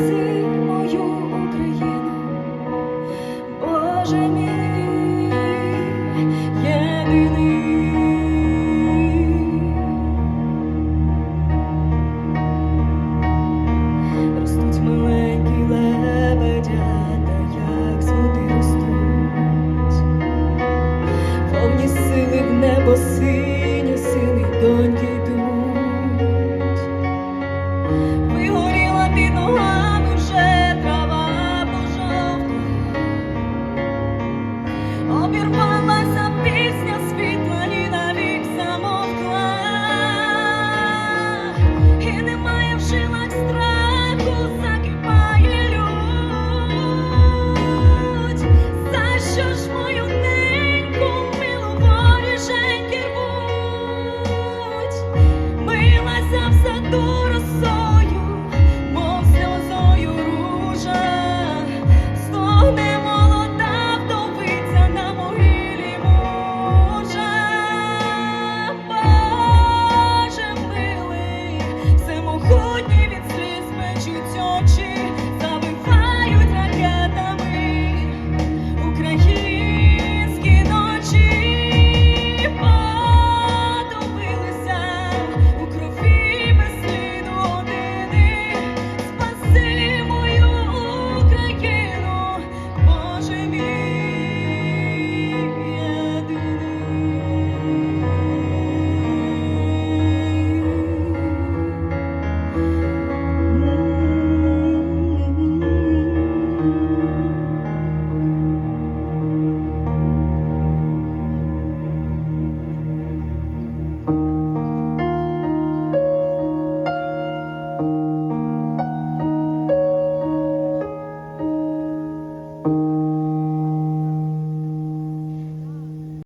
спаси мою Україну, Боже мій. обірвалася пісня світла і навік замовкла, і немає в жилах watching.